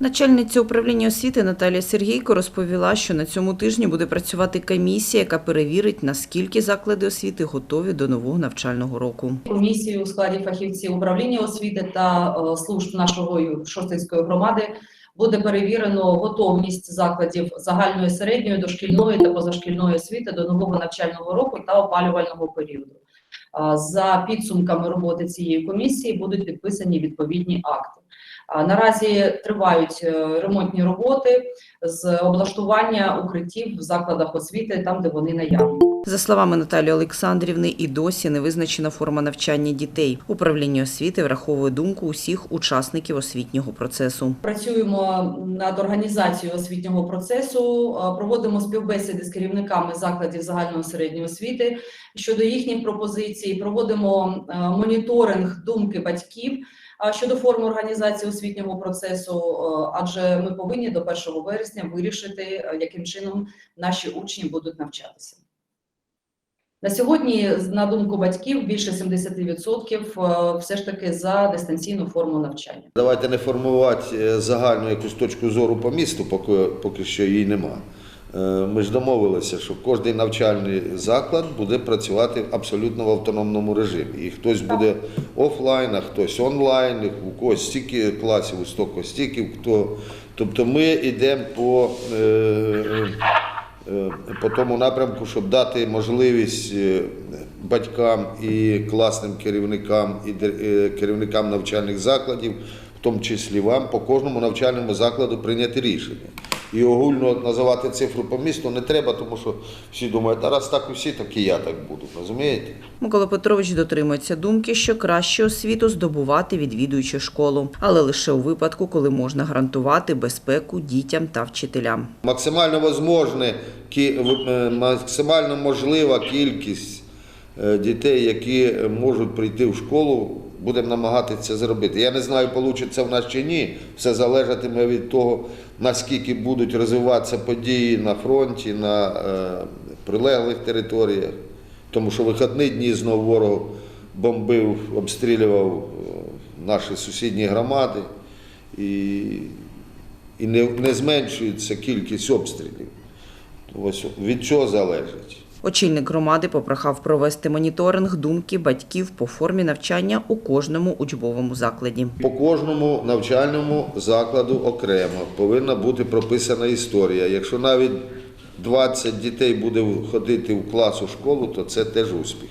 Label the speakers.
Speaker 1: Начальниця управління освіти Наталія Сергійко розповіла, що на цьому тижні буде працювати комісія, яка перевірить, наскільки заклади освіти готові до нового навчального року.
Speaker 2: комісію у складі фахівців управління освіти та е, служб нашої Шостинської громади буде перевірено готовність закладів загальної середньої, дошкільної та позашкільної освіти до нового навчального року та опалювального періоду. За підсумками роботи цієї комісії будуть підписані відповідні акти. Наразі тривають е, ремонтні роботи з облаштування укриттів в закладах освіти, там де вони наявні.
Speaker 1: За словами Наталії Олександрівни, і досі не визначена форма навчання дітей. Управління освіти враховує думку усіх учасників освітнього процесу.
Speaker 2: Працюємо над організацією освітнього процесу, е, проводимо співбесіди з керівниками закладів загальної середньої освіти щодо їхніх пропозицій, проводимо е, моніторинг думки батьків щодо форми організації освітнього процесу, е, адже ми повинні до 1 вересня вирішити, е, яким чином наші учні будуть навчатися. На сьогодні, на думку батьків, більше 70% е, все ж таки за дистанційну форму навчання.
Speaker 3: Давайте не формувати загальну якусь точку зору по місту, поки, поки що її нема. Е, Ми ж домовилися, що кожен навчальний заклад буде працювати абсолютно в автономному режимі. І хтось буде офлайн, а хтось онлайн, у когось стільки класів, у стільки стільки. Хто... Тобто ми йдемо по, е, е, по тому напрямку, щоб дати можливість батькам і класним керівникам, і керівникам навчальних закладів, в тому числі вам, по кожному навчальному закладу прийняти рішення. І огульно називати цифру по місту не треба, тому що всі думають, а раз так усі, так і я так буду. Розумієте?
Speaker 1: Микола Петрович дотримується думки, що краще освіту здобувати відвідуючи школу, але лише у випадку, коли можна гарантувати безпеку дітям та вчителям.
Speaker 3: Максимально возможне, е, максимально можлива кількість е, дітей, які можуть прийти в школу, будемо намагатися це зробити. Я не знаю, вийде в нас чи ні. Все залежатиме від того, наскільки будуть розвиватися події на фронті, на е, прилеглих територіях. Тому що вихідні дні знову ворог бомбив, обстрілював е, наші сусідні громади. І і не, не зменшується кількість обстрілів. Ось від цього залежить.
Speaker 1: Очільник громади попрохав провести моніторинг думки батьків по формі навчання у кожному учбовому закладі.
Speaker 3: По кожному навчальному закладу окремо повинна бути прописана історія. Якщо навіть 20 дітей буде ходити в клас у школу, то це теж успіх.